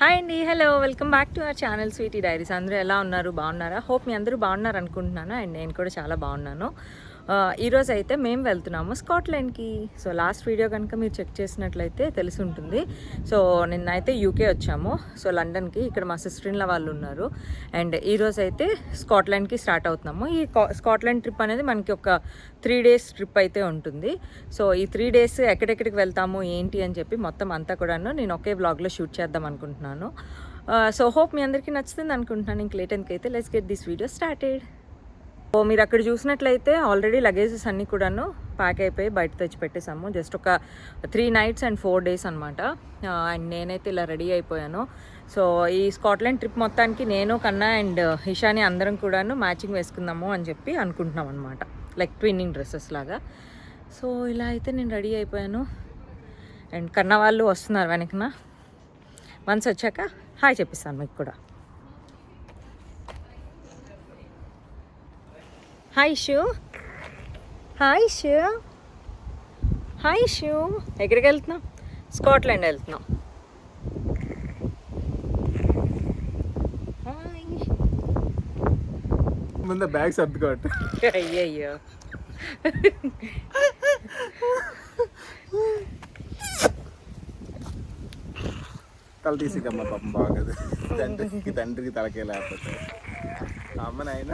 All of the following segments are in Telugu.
హాయ్ అండి hello welcome back to our channel Sweety Diaries అందరూ ఎలా ఉన్నారు? బాగున్నారా? హోప్ మీ అందరూ బాగున్నారు అనుకుంటున్నాను. అండ్ నేను కూడా చాలా బాగున్నాను. ఈరోజు అయితే మేము వెళ్తున్నాము స్కాట్లాండ్కి. సో లాస్ట్ వీడియో కనుక మీరు చెక్ చేసినట్లయితే తెలిసి ఉంటుంది. సో నిన్న అయితే యూకే వచ్చాము. సో లండన్కి ఇక్కడ మా సిస్టర్ల వాళ్ళు ఉన్నారు. అండ్ ఈరోజు అయితే స్కాట్లాండ్కి స్టార్ట్ అవుతున్నాము. ఈ స్కాట్లాండ్ ట్రిప్ అనేది మనకి ఒక త్రీ డేస్ ట్రిప్ అయితే ఉంటుంది. సో ఈ త్రీ డేస్ ఎక్కడెక్కడికి వెళ్తాము ఏంటి అని చెప్పి మొత్తం అంతా కూడాను నేను ఒకే వ్లాగ్లో షూట్ చేద్దాం అనుకుంటున్నాను. సో హోప్ మీ అందరికీ నచ్చుతుంది అనుకుంటున్నాను. ఇంక లేట్ అయితే let's get this video started. So మీరు అక్కడ చూసినట్లయితే ఆల్రెడీ లగేజెస్ అన్నీ కూడాను ప్యాక్ అయిపోయి బయట తెచ్చి పెట్టేశాము జస్ట్ ఒక three nights and four days అనమాట అండ్ నేనైతే ఇలా రెడీ అయిపోయాను. సో ఈ స్కాట్లాండ్ ట్రిప్ మొత్తానికి నేను కన్నా అండ్ ఇషాని అందరం కూడాను మ్యాచింగ్ వేసుకుందాము అని చెప్పి అనుకుంటున్నాం అనమాట లైక్ ట్విన్నింగ్ డ్రెస్సెస్ లాగా. సో ఇలా అయితే నేను రెడీ అయిపోయాను. అండ్ కన్నా వాళ్ళు వస్తున్నారు వెనకన. వన్స్ వచ్చాక హాయ్ చెప్పిస్తాను మీకు కూడా. హాయ్ షూ హాయ్ షూ హాయ్ షూ ఎక్కడికి వెళ్తున్నాం స్కాట్లాండ్ వెళ్తున్నాం హాయ్ ముందు బ్యాగ్ సర్దుకోవట్టు అయ్యయ్యో. తల తీసికమ్మ పాపం బాగదు. తండ్రికి తండ్రికి తలకే లేకపోతే. అమ్మ నాయన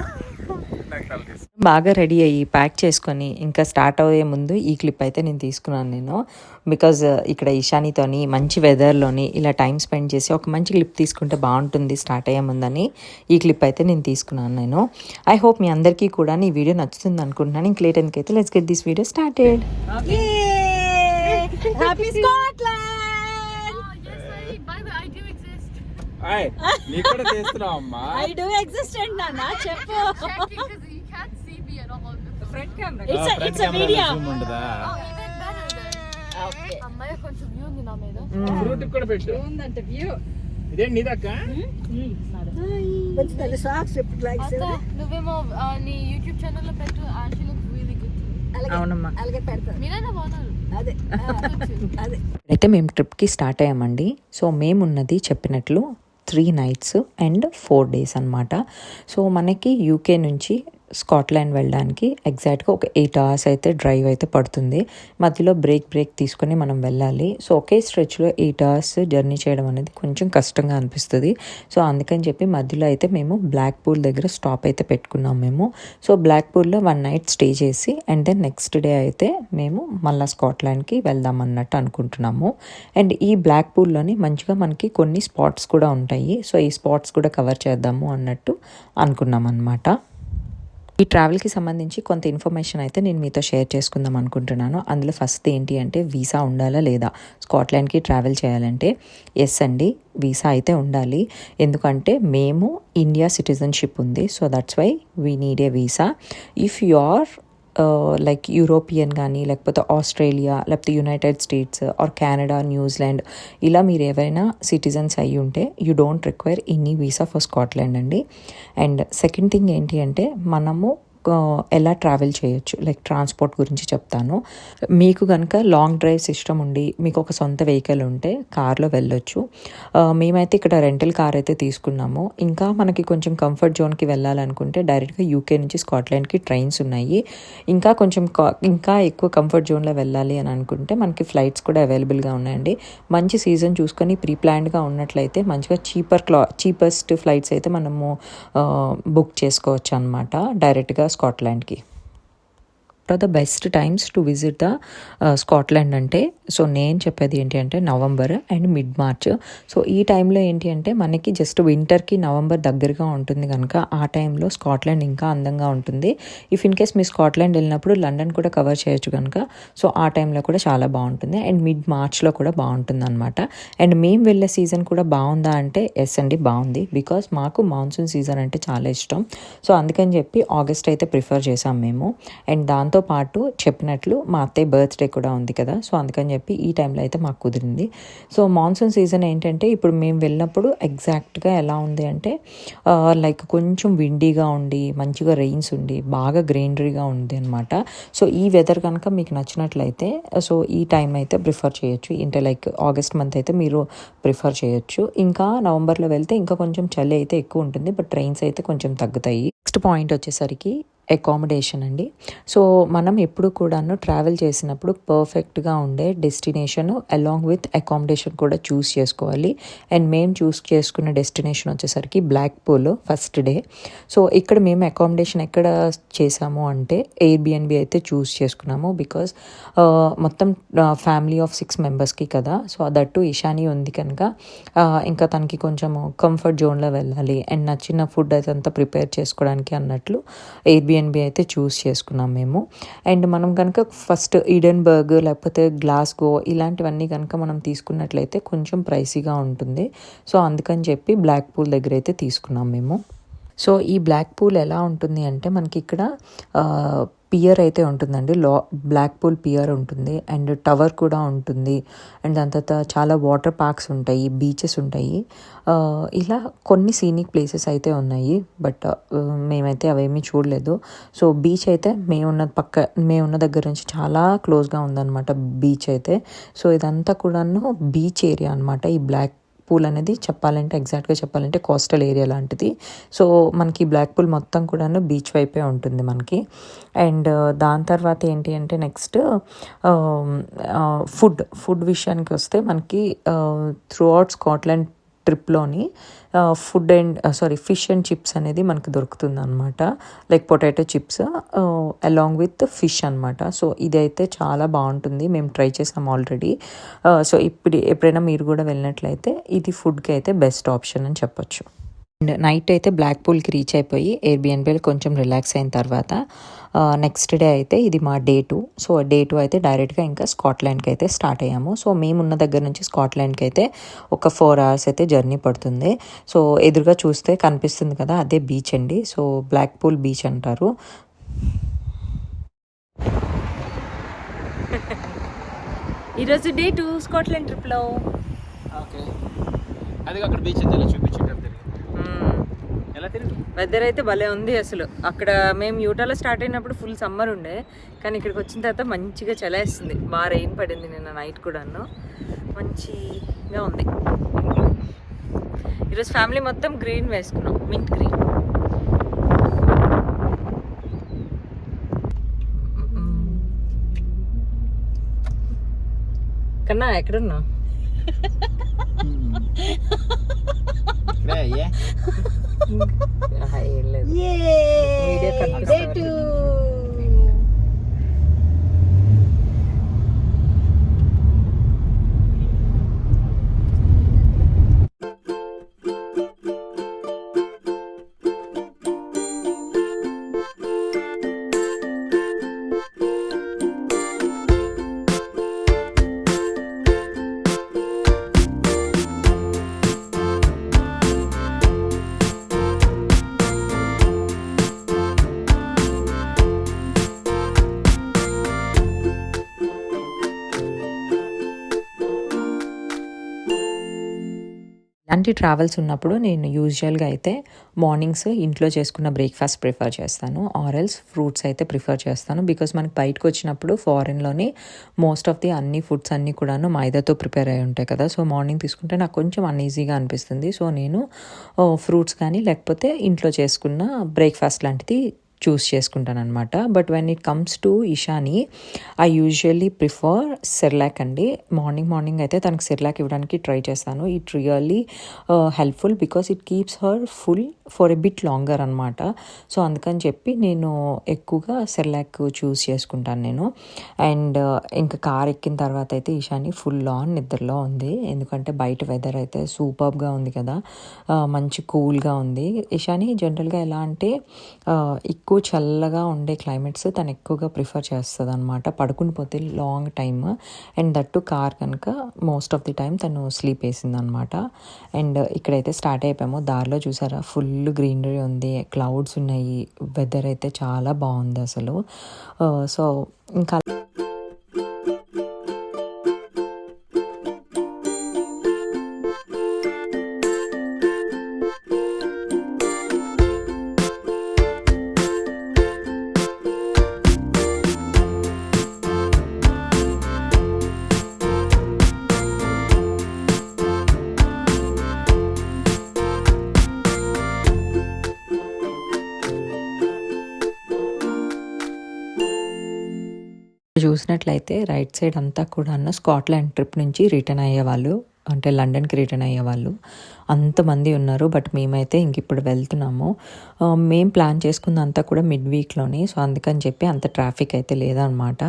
నాకు తల తీసి బాగా రెడీ అయ్యి ప్యాక్ చేసుకొని ఇంకా స్టార్ట్ అయ్యే ముందు ఈ క్లిప్ అయితే నేను తీసుకున్నాను నేను. బికాజ్ ఇక్కడ ఇషానితోని మంచి వెదర్లోని ఇలా టైం స్పెండ్ చేసి ఒక మంచి క్లిప్ తీసుకుంటే బాగుంటుంది స్టార్ట్ అయ్యే ముందని ఈ క్లిప్ అయితే నేను తీసుకున్నాను నేను. ఐ హోప్ మీ అందరికీ కూడా ఈ వీడియో నచ్చుతుంది అనుకుంటున్నాను. ఇంక లేట్ అయితే let's get this video started happy Scotland I do exist and నాన్న చెప్పు. Oh, అమ్మాయి కొంచెం వ్యూ ఉంది నా మీద. ఫ్రూట్ కూడా పెట్టు. ఇదే నీదక్క అత్త నువ్వేమో ఆ, నీ యూట్యూబ్ ఛానల్లో పెట్టు. అవునమ్మా. మీరైనా బాగున్నారు. అయితే మేము ట్రిప్కి స్టార్ట్ అయ్యామండి. సో మేము ఉన్నది చెప్పినట్లు three nights and four days అన్నమాట. సో మనకి యూకే నుంచి స్కాట్లాండ్ వెళ్ళడానికి ఎగ్జాక్ట్గా ఒక ఎయిట్ అవర్స్ అయితే డ్రైవ్ అయితే పడుతుంది. మధ్యలో బ్రేక్ బ్రేక్ తీసుకొని మనం వెళ్ళాలి. సో ఒకే స్ట్రెచ్లో ఎయిట్ అవర్స్ జర్నీ చేయడం అనేది కొంచెం కష్టంగా అనిపిస్తుంది. సో అందుకని చెప్పి మధ్యలో అయితే మేము బ్లాక్ పూల్ దగ్గర స్టాప్ అయితే పెట్టుకున్నాం మేము. సో బ్లాక్ పూల్లో వన్ నైట్ స్టే చేసి అండ్ దెన్ నెక్స్ట్ డే అయితే మేము మళ్ళీ స్కాట్లాండ్కి వెళ్దాం అన్నట్టు అనుకుంటున్నాము. అండ్ ఈ బ్లాక్ పూల్లోని మంచిగా మనకి కొన్ని స్పాట్స్ కూడా ఉంటాయి. సో ఈ స్పాట్స్ కూడా కవర్ చేద్దాము అన్నట్టు అనుకున్నాం అనమాట ఈ ట్రావెల్కి సంబంధించి కొంత ఇన్ఫర్మేషన్ అయితే నేను మీతో షేర్ చేసుకుందాం అనుకుంటున్నాను. అందులో ఫస్ట్ ఏంటి అంటే వీసా ఉండాలా లేదా? స్కాట్లాండ్కి ట్రావెల్ చేయాలంటే ఎస్ అండి వీసా అయితే ఉండాలి. ఎందుకంటే మేము ఇండియా సిటిజన్షిప్ ఉంది so that's why we need a visa if you are like European కానీ లేకపోతే ఆస్ట్రేలియా లేకపోతే United States or Canada New Zealand ఇలా మీరు ఏవైనా సిటిజన్స్ అయ్యి ఉంటే you don't require any visa for Scotland అండి. అండ్ సెకండ్ థింగ్ ఏంటి అంటే మనము ఎలా ట్రావెల్ చేయొచ్చు? లైక్ ట్రాన్స్పోర్ట్ గురించి చెప్తాను. మీకు కనుక లాంగ్ డ్రైవ్ సిస్టమ్ ఉండి మీకు ఒక సొంత వెహికల్ ఉంటే కార్లో వెళ్ళొచ్చు. మేమైతే ఇక్కడ రెంటల్ కార్ అయితే తీసుకున్నాము. ఇంకా మనకి కొంచెం కంఫర్ట్ జోన్కి వెళ్ళాలనుకుంటే డైరెక్ట్గా యూకే నుంచి స్కాట్లాండ్కి ట్రైన్స్ ఉన్నాయి. ఇంకా కొంచెం కా- ఇంకా ఎక్కువ కంఫర్ట్ జోన్లో వెళ్ళాలి అని అనుకుంటే మనకి ఫ్లైట్స్ కూడా అవైలబుల్గా ఉన్నాయండి. మంచి సీజన్ చూసుకొని ప్రీ ప్లాన్డ్గా ఉన్నట్లయితే మంచిగా చీపర్ క్లా చీపెస్ట్ ఫ్లైట్స్ అయితే మనము బుక్ చేసుకోవచ్చు అనమాట డైరెక్ట్గా స్కాట్లాండ్కి are the best times to visit the Scotland అంటే సో నేను చెప్పేది ఏంటి అంటే November and mid March so ఈ టైంలో ఏంటి అంటే మనకి జస్ట్ వింటర్కి నవంబర్ దగ్గరగా ఉంటుంది కనుక ఆ టైంలో స్కాట్లాండ్ ఇంకా అందంగా ఉంటుంది. ఇఫ్ ఇన్ కేస్ మీ స్కాట్లాండ్ వెళ్ళినప్పుడు లండన్ కూడా కవర్ చేయొచ్చు కనుక. సో ఆ టైంలో కూడా చాలా బాగుంటుంది. అండ్ మిడ్ మార్చ్లో కూడా బాగుంటుంది అనమాట అండ్ మేము వెళ్ళే సీజన్ కూడా బాగుందా అంటే ఎస్ అండి బాగుంది. బికాస్ మాకు మాన్సూన్ సీజన్ అంటే చాలా ఇష్టం. సో అందుకని చెప్పి ఆగస్ట్ అయితే ప్రిఫర్ చేసాం మేము. అండ్ దాంతో దాంతో పాటు చెప్పినట్లు మా అత్తయ్య బర్త్డే కూడా ఉంది కదా సో అందుకని చెప్పి ఈ టైంలో అయితే మాకు కుదిరింది. సో మాన్సూన్ సీజన్ ఏంటంటే ఇప్పుడు మేము వెళ్ళినప్పుడు ఎగ్జాక్ట్గా ఎలా ఉంది అంటే లైక్ కొంచెం విండీగా ఉండి మంచిగా రెయిన్స్ ఉండి బాగా గ్రీనరీగా ఉంది అనమాట సో ఈ వెదర్ కనుక మీకు నచ్చినట్లయితే సో ఈ టైం అయితే ప్రిఫర్ చేయొచ్చు. అంటే లైక్ ఆగస్ట్ మంత్ అయితే మీరు ప్రిఫర్ చేయొచ్చు. ఇంకా నవంబర్లో వెళ్తే ఇంకా కొంచెం చలి అయితే ఎక్కువ ఉంటుంది బట్ ట్రైన్స్ అయితే కొంచెం తగ్గుతాయి. నెక్స్ట్ పాయింట్ వచ్చేసరికి అకామిడేషన్ అండి. సో మనం ఎప్పుడు కూడాను ట్రావెల్ చేసినప్పుడు పర్ఫెక్ట్గా ఉండే డెస్టినేషన్ అలాంగ్ విత్ అకామిడేషన్ కూడా చూస్ చేసుకోవాలి. అండ్ మేము చూస్ చేసుకున్న డెస్టినేషన్ వచ్చేసరికి Blackpool first day so ఇక్కడ మేము అకామిడేషన్ ఎక్కడ చేసాము అంటే ఎయిర్బిఎన్బి అయితే చూస్ చేసుకున్నాము బికాస్ uh, మొత్తం ఫ్యామిలీ ఆఫ్ సిక్స్ మెంబర్స్కి కదా. సో దట్టు ఇషాని ఉంది కనుక uh, ఇంకా తనకి కొంచెము కంఫర్ట్ జోన్లో వెళ్ళాలి. అండ్ నచ్చిన ఫుడ్ అయితే అంతా ప్రిపేర్ చేసుకోవడానికి అన్నట్లు ఎయిర్బిఎన్బి అయితే చూస్ చేసుకున్నాం మేము. అండ్ మనం కనుక ఫస్ట్ ఈడెన్బర్గ్ లేకపోతే గ్లాస్గో ఇలాంటివన్నీ కనుక మనం తీసుకున్నట్లయితే కొంచెం ప్రైసీగా ఉంటుంది. సో అందుకని చెప్పి బ్లాక్ పూల్ దగ్గర అయితే తీసుకున్నాం మేము. సో ఈ బ్లాక్ పూల్ ఎలా ఉంటుంది అంటే మనకి ఇక్కడ పియర్ అయితే ఉంటుందండి. లా బ్లాక్ పూల్ పియర్ ఉంటుంది. అండ్ టవర్ కూడా ఉంటుంది. అండ్ దాని తర్వాత చాలా వాటర్ పార్క్స్ ఉంటాయి బీచెస్ ఉంటాయి. ఇలా కొన్ని సీనిక్ ప్లేసెస్ అయితే ఉన్నాయి. బట్ మేమైతే అవేమీ చూడలేదు. సో బీచ్ అయితే మేమున్న పక్క మేమున్న దగ్గర నుంచి చాలా క్లోజ్గా ఉందన్నమాట బీచ్ అయితే. సో ఇదంతా కూడాను బీచ్ ఏరియా అనమాట ఈ బ్లాక్ పూల్ అనేది చెప్పాలంటే ఎగ్జాక్ట్గా చెప్పాలంటే కోస్టల్ ఏరియా లాంటిది. సో మనకి బ్లాక్ పూల్ మొత్తం కూడాను బీచ్ వైపే ఉంటుంది మనకి. అండ్ uh, దాని తర్వాత ఏంటి అంటే నెక్స్ట్ ఫుడ్ ఫుడ్ విషయానికి వస్తే మనకి throughout Scotland ట్రిప్లోని food and sorry fish and chips అనేది మనకు దొరుకుతుంది అనమాట like potato chips along with fish అనమాట సో ఇదైతే చాలా బాగుంటుంది. మేము ట్రై చేసాం ఆల్రెడీ. సో ఇప్పుడు ఎప్పుడైనా మీరు కూడా వెళ్ళినట్లయితే ఇది ఫుడ్కి అయితే బెస్ట్ ఆప్షన్ అని చెప్పొచ్చు. అండ్ నైట్ అయితే బ్లాక్ పూల్కి రీచ్ అయిపోయి ఎయిర్బిఎన్బిఎల్ కొంచెం రిలాక్స్ అయిన తర్వాత నెక్స్ట్ డే అయితే ఇది మా day two so day two అయితే డైరెక్ట్గా ఇంకా స్కాట్లాండ్కి అయితే స్టార్ట్ అయ్యాము. సో మేమున్న దగ్గర నుంచి స్కాట్లాండ్కి అయితే ఒక ఫోర్ అవర్స్ అయితే జర్నీ పడుతుంది. సో ఎదురుగా చూస్తే కనిపిస్తుంది కదా అదే బీచ్ అండి. సో బ్లాక్ పూల్ బీచ్ అంటారు. ఈరోజు డే టూ స్కాట్లాండ్ ట్రిప్లో ఓకే అది అక్కడ బీచ్ ఉంది వెదర్ అయితే భలే ఉంది అసలు. అక్కడ మేము యూటాలో స్టార్ట్ అయినప్పుడు ఫుల్ సమ్మర్ ఉండే. కానీ ఇక్కడికి వచ్చిన తర్వాత మంచిగా చలేస్తుంది. బాగా రెయిన్ పడింది నిన్న నైట్ కూడాను. మంచిగా ఉంది. ఈరోజు ఫ్యామిలీ మొత్తం గ్రీన్ వేసుకున్నాం. మింట్ గ్రీన్ కన్నా ఎక్కడున్నా ఇక్కడే అయ్యే ఇలాంటి ట్రావెల్స్ ఉన్నప్పుడు నేను యూజువల్గా అయితే మార్నింగ్స్ ఇంట్లో చేసుకున్న బ్రేక్ఫాస్ట్ ప్రిఫర్ చేస్తాను. ఆరెల్స్ ఫ్రూట్స్ అయితే ప్రిఫర్ చేస్తాను. బికాస్ మనకి బయటకు వచ్చినప్పుడు ఫారెన్లోని మోస్ట్ ఆఫ్ ది అన్ని ఫుడ్స్ అన్నీ కూడాను మైదాతో ప్రిపేర్ అయి ఉంటాయి కదా. సో మార్నింగ్ తీసుకుంటే నాకు కొంచెం అన్ఈజీగా అనిపిస్తుంది. సో నేను uh, ఫ్రూట్స్ కానీ లేకపోతే ఇంట్లో చేసుకున్న బ్రేక్ఫాస్ట్ లాంటిది చూస్ చేసుకుంటాను అనమాట but when it comes to Ishani I usually prefer Cerelac అండి. మార్నింగ్ మార్నింగ్ అయితే తనకు సెర్లాక్ ఇవ్వడానికి ట్రై చేస్తాను. It really helpful because it keeps her full for a bit longer అనమాట సో అందుకని చెప్పి నేను ఎక్కువగా సెర్లాక్ చూస్ చేసుకుంటాను నేను. అండ్ uh, ఇంకా కార్ ఎక్కిన తర్వాత అయితే ఈశాని ఫుల్ ఆన్ నిద్రలో ఉంది. ఎందుకంటే బయట వెదర్ అయితే సూపర్గా ఉంది కదా. Uh, మంచి కూల్గా ఉంది. ఈశాని జనరల్గా ఎలా అంటే uh, ఎక్కువ ఎక్కువ చల్లగా ఉండే క్లైమేట్స్ తను ఎక్కువగా ప్రిఫర్ చేస్తుంది అనమాట పడుకుని పోతే long time and that car కనుక మోస్ట్ ఆఫ్ ది టైం తను స్లీప్ వేసింది అనమాట అండ్ ఇక్కడైతే స్టార్ట్ అయిపోయాము. దారిలో చూసారా? ఫుల్ గ్రీనరీ ఉంది. క్లౌడ్స్ ఉన్నాయి. వెదర్ అయితే చాలా బాగుంది అసలు. Uh, సో ఇంకా చూసినట్లయితే రైట్ సైడ్ అంతా కూడా స్కాట్లాండ్ ట్రిప్ నుంచి రిటర్న్ అయ్యేవాళ్ళు అంటే లండన్కి రిటర్న్ అయ్యేవాళ్ళు. అంతమంది ఉన్నారు బట్ మేమైతే ఇంక ఇప్పుడు వెళ్తున్నాము. మేము ప్లాన్ చేసుకుందంతా కూడా మిడ్ వీక్లోనే సో అందుకని చెప్పి అంత ట్రాఫిక్ అయితే లేదనమాట.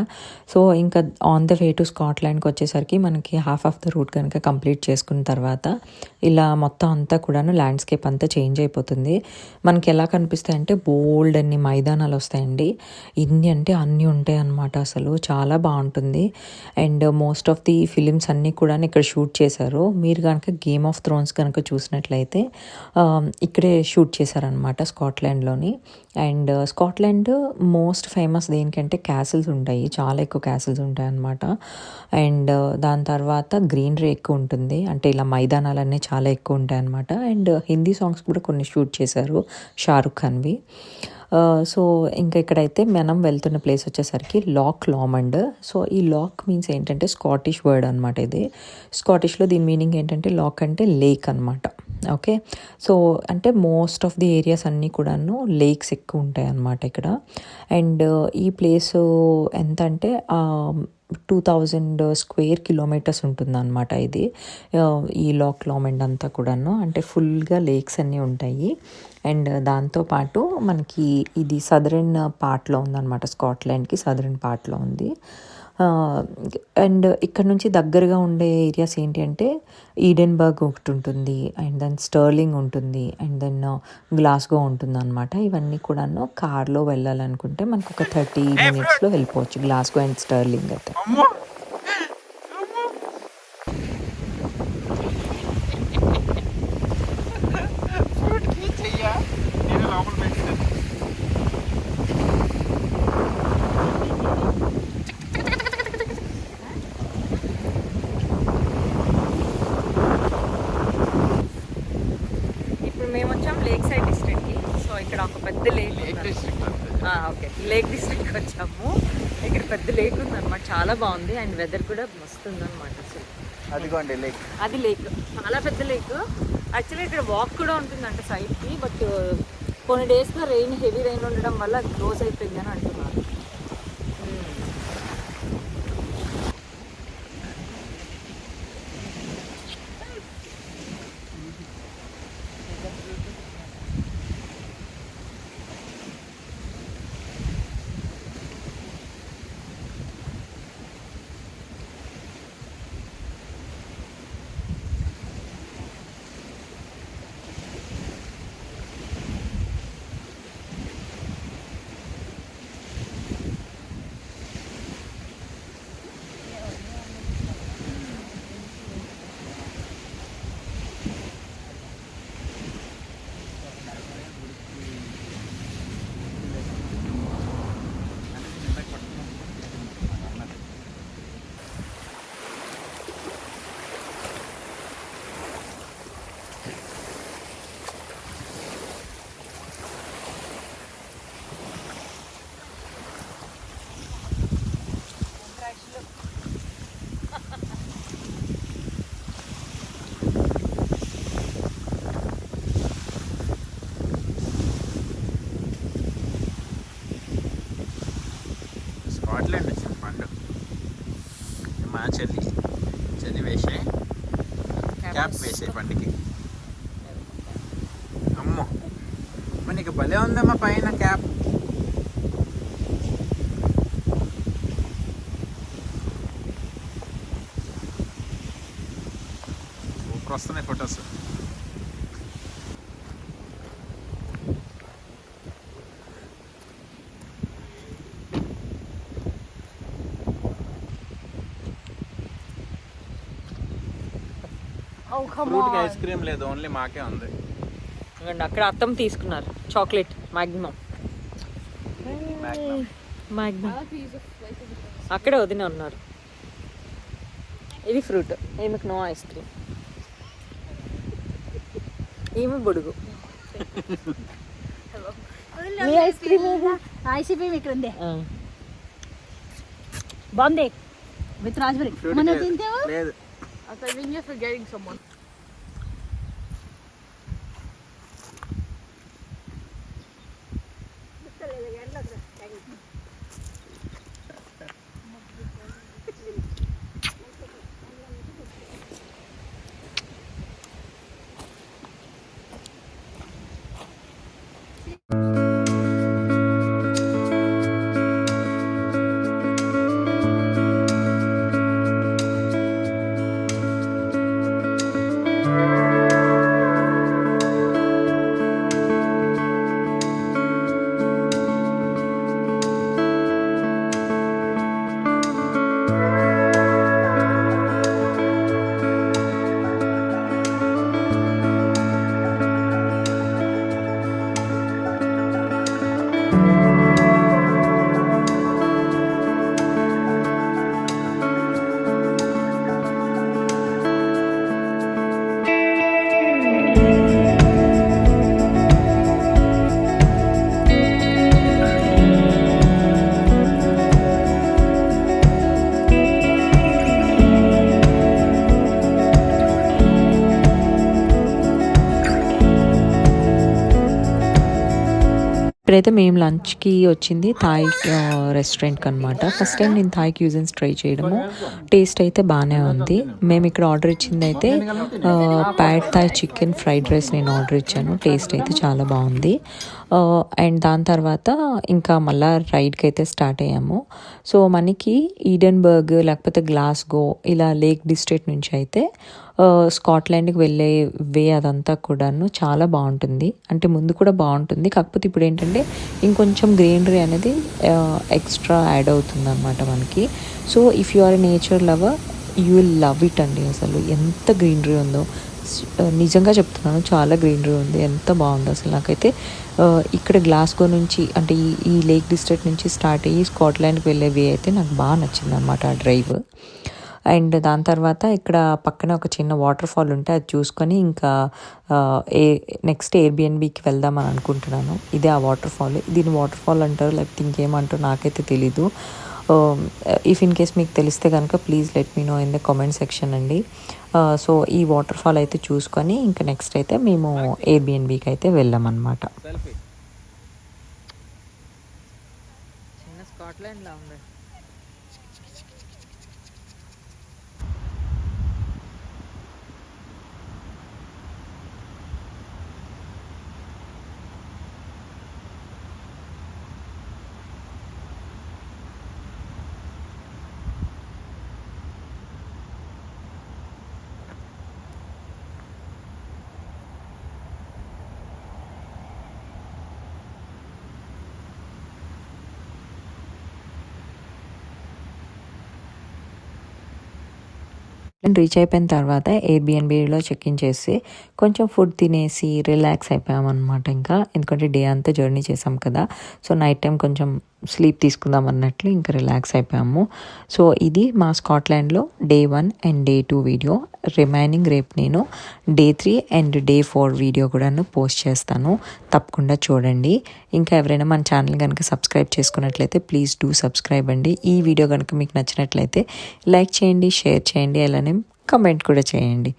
సో ఇంకా ఆన్ ద వే టు స్కాట్లాండ్కి వచ్చేసరికి మనకి హాఫ్ ఆఫ్ ద రూట్ కనుక కంప్లీట్ చేసుకున్న తర్వాత ఇలా మొత్తం అంతా కూడాను ల్యాండ్స్కేప్ అంతా చేంజ్ అయిపోతుంది. మనకి ఎలా కనిపిస్తాయంటే బోల్డ్ అన్ని మైదానాలు వస్తాయండి. ఇన్ని అంటే అన్నీ ఉంటాయి అన్నమాట అసలు. చాలా బాగుంటుంది. And most of the films అన్నీ కూడా ఇక్కడ షూట్ చేశారు. మీరు కనుక గేమ్ ఆఫ్ థ్రోన్స్ కనుక చూసినట్లయితే ఇక్కడే షూట్ చేశారనమాట స్కాట్లాండ్లోని. And uh, Scotland most famous దేనికంటే క్యాసిల్స్ ఉంటాయి. చాలా ఎక్కువ క్యాసిల్స్ ఉంటాయి అనమాట అండ్ uh, దాని తర్వాత గ్రీనరీ ఎక్కువ ఉంటుంది. అంటే ఇలా మైదానాలన్నీ చాలా ఎక్కువ ఉంటాయి అనమాట అండ్ హిందీ సాంగ్స్ కూడా కొన్ని షూట్ చేశారు షారుఖ్ ఖాన్వి. సో ఇంకా ఇక్కడైతే మనం వెళ్తున్న ప్లేస్ వచ్చేసరికి లాక్ లామండ్ సో ఈ లాక్ మీన్స్ ఏంటంటే స్కాటిష్ వర్డ్ అనమాట ఇది. స్కాటిష్లో దీని మీనింగ్ ఏంటంటే లాక్ అంటే లేక్ అనమాట ఓకే సో అంటే మోస్ట్ ఆఫ్ ది ఏరియాస్ అన్నీ కూడాను లేక్స్ ఎక్కువ ఉంటాయి అన్నమాట ఇక్కడ అండ్ ఈ ప్లేస్ ఎంత అంటే టూ థౌజండ్ స్క్వేర్ కిలోమీటర్స్ ఉంటుందన్నమాట ఇది. ఈ లాక్ లామెండ్ అంతా కూడాను. అంటే ఫుల్గా లేక్స్ అన్నీ ఉంటాయి. అండ్ దాంతోపాటు మనకి ఇది సదరన్ పార్ట్లో ఉందన్నమాట. స్కాట్లాండ్కి సదరన్ పార్ట్లో ఉంది. అండ్ ఇక్కడ నుంచి దగ్గరగా ఉండే ఏరియాస్ ఏంటి అంటే ఈడెన్బర్గ్ ఒకటి ఉంటుంది అండ్ దెన్ స్టర్లింగ్ ఉంటుంది అండ్ దెన్ గ్లాస్గో uh, ఉంటుంది అనమాట ఇవన్నీ కూడాను కార్లో వెళ్ళాలనుకుంటే మనకు ఒక థర్టీ మినిట్స్లో వెళ్ళిపోవచ్చు గ్లాస్గో అండ్ స్టర్లింగ్ అయితే నేను లోపల పెట్టాను ఇప్పుడు మేము వచ్చాం లేక్ సైడ్ డిస్ట్రిక్ట్కి సో ఇక్కడ ఒక పెద్ద లేక్ ఓకే. లేక్ డిస్ట్రిక్ట్కి వచ్చాము. ఇక్కడ పెద్ద లేక్ ఉందన్నమాట. చాలా బాగుంది. అండ్ వెదర్ కూడా మస్తు ఉందన్నమాట అదిగోండి లేక్ అది లేక్ చాలా పెద్ద లేక్ యాక్చువల్లీ ఇక్కడ వాక్ కూడా ఉంటుందంట సైడ్కి బట్ కొన్ని డేస్లో రెయిన్ హెవీ రెయిన్ ఉండడం వల్ల క్లోజ్ అయిపోయింది అని అంటున్నారు స్కాట్లాండ్ వచ్చింది పండు మా చెల్లి చెల్లి వేసే బండికి అమ్మో. మరి నీకు భలే ఉందమ్మా పైన క్యాప్. సూపర్ వస్తున్నాయి ఫొటోస్. ఫ్రూట్. ఐస్ క్రీమ్ లేదు ఓన్లీ మాకే ఉంది. అక్కడ అత్తం తీసుకున్నారు. Chocolate Magnum this. అక్కడే వదిన ఉన్నారు. ఇది ఫ్రూట్ ఈమెకు నో ఐస్ క్రీమ్. ఈమె బుడుగు. మీ ఐస్ క్రీమ్ ఐస్ క్రీమ్ ఇక్కడ ఉంది. బాగుంది. విత్ రాజ్బెరీ Fruit మొన్న లేదు. తింటావు? లేదు. Forgetting someone. ఇప్పుడైతే మేము లంచ్కి వచ్చింది థాయ్ రెస్టారెంట్కి అనమాట ఫస్ట్ టైం నేను థాయ్ క్యూజిన్స్ ట్రై చేయడము. టేస్ట్ అయితే బాగానే ఉంది. మేము ఇక్కడ ఆర్డర్ ఇచ్చింది అయితే pad Thai chicken fried rice నేను ఆర్డర్ ఇచ్చాను. టేస్ట్ అయితే చాలా బాగుంది. Uh, అండ్ దాని తర్వాత ఇంకా మళ్ళా రైడ్కి అయితే స్టార్ట్ అయ్యాము. సో మనకి ఈడెన్బర్గ్ లేకపోతే గ్లాస్గో ఇలా లేక్ డిస్ట్రిక్ట్ నుంచి అయితే స్కాట్లాండ్కి వెళ్ళే వే అదంతా కూడాను చాలా బాగుంటుంది. అంటే ముందు కూడా బాగుంటుంది. కాకపోతే ఇప్పుడు ఏంటంటే ఇంకొంచెం గ్రీనరీ అనేది ఎక్స్ట్రా యాడ్ అవుతుంది అనమాట మనకి. So if you are nature lover you will love it అండి అసలు. ఎంత గ్రీనరీ ఉందో. నిజంగా చెప్తున్నాను చాలా గ్రీనరీ ఉంది. ఎంత బాగుందో అసలు నాకైతే. ఇక్కడ గ్లాస్గో నుంచి అంటే ఈ ఈ లేక్ డిస్ట్రిక్ట్ నుంచి స్టార్ట్ అయ్యి స్కాట్లాండ్కి వెళ్ళే వే అయితే నాకు బాగా నచ్చింది అనమాట ఆ డ్రైవ్. అండ్ దాని తర్వాత ఇక్కడ పక్కన ఒక చిన్న వాటర్ ఫాల్ ఉంటే అది చూసుకొని ఇంకా ఏ నెక్స్ట్ ఎయిర్బిఎన్బికి వెళ్దామని అనుకుంటున్నాను. ఇదే ఆ వాటర్ ఫాల్ దీని వాటర్ ఫాల్ అంటారు లేకపోతే ఇంకేమంటారు నాకైతే తెలీదు. ఇఫ్ ఇన్ కేస్ మీకు తెలిస్తే కనుక please let me know in the comment section అండి. Uh, సో ఈ వాటర్ ఫాల్ అయితే చూసుకొని ఇంకా నెక్స్ట్ అయితే మేము ఎయిర్బిఎన్బికి అయితే వెళ్ళాం అనమాట చిన్న స్కాట్లాండ్లా ఉంది. రీచ్ అయిపోయిన తర్వాత ఎయిర్బిఎన్బిలో చెక్ ఇన్ చేసి కొంచెం ఫుడ్ తినేసి రిలాక్స్ అయిపోయామన్నమాట ఇంకా. ఎందుకంటే డే అంతా జర్నీ చేసాం కదా. సో నైట్ టైం కొంచెం స్లీప్ తీసుకుందాం అన్నట్లు ఇంకా రిలాక్స్ అయిపోయాము. సో ఇది మా స్కాట్లాండ్లో day one and day two video. Remaining రేపు నేను day three and day four video కూడాను పోస్ట్ చేస్తాను. తప్పకుండా చూడండి. ఇంకా ఎవరైనా మన ఛానల్ కనుక సబ్స్క్రైబ్ చేసుకున్నట్లయితే ప్లీజ్ డూ సబ్స్క్రైబ్ అండి. ఈ వీడియో కనుక మీకు నచ్చినట్లయితే లైక్ చేయండి షేర్ చేయండి అలానే కమెంట్ కూడా చేయండి.